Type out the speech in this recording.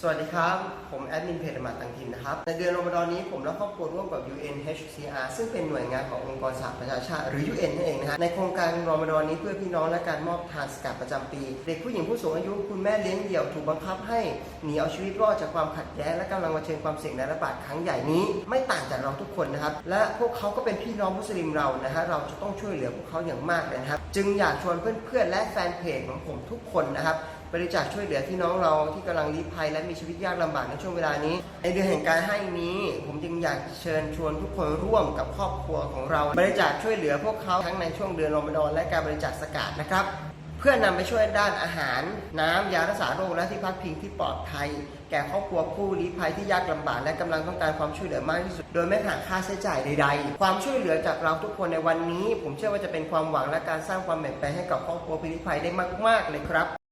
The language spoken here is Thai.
สวัสดีครับ ผมแอดมินเพจมาตังทินนะครับ ในเดือนรอมฎอนนี้ผมและครอบครัวร่วมกับ UNHCR ซึ่งเป็นหน่วยงานขององค์กรสหประชาชาติหรือ UN นั่นเองนะฮะ ในโครงการรอมฎอนนี้เพื่อพี่น้องและการมอบทานสกัดประจำปี เด็กผู้หญิงผู้สูงอายุคุณแม่เลี้ยงเดี่ยวถูกบังคับให้หนีเอาชีวิตรอดจากความขัดแย้งและกำลังเผชิญความเสี่ยงในระบาดครั้งใหญ่นี้ ไม่ต่างจากเราทุกคนนะครับ และพวกเขาก็เป็นพี่น้องมุสลิมเรานะฮะ เราจะต้องช่วยเหลือพวกเขาอย่างมากเลยนะครับ จึงอยากชวนเพื่อนๆและแฟนเพจของผมทุกคนนะครับบริจาคช่วยเหลือพี่น้องเราที่กำลังลี้ภัยและมีชีวิตยากลำบากในช่วงเวลานี้ ในเดือนแห่งการให้นี้ ผมจึงอยากเชิญชวนทุกคนร่วมกับครอบครัวของเรา บริจาคช่วยเหลือพวกเขาทั้งในช่วงเดือนรอมฎอนและการบริจาคสกาดนะครับ เพื่อนำไปช่วยด้านอาหาร น้ำยารักษาโรคและที่พักพิงที่ปลอดภัย แก่ครอบครัวผู้ลี้ภัยที่ยากลำบากและกำลังต้องการความช่วยเหลือมากที่สุด โดยไม่หักค่าใช้จ่ายใด ๆ ความช่วยเหลือจากเราทุกคนในวันนี้ ผมเชื่อว่าจะเป็นความหวังและการสร้างความเปลี่ยนแปลงให้กับครอบครัวผู้ลี้ภัยได้มากๆเลยครับ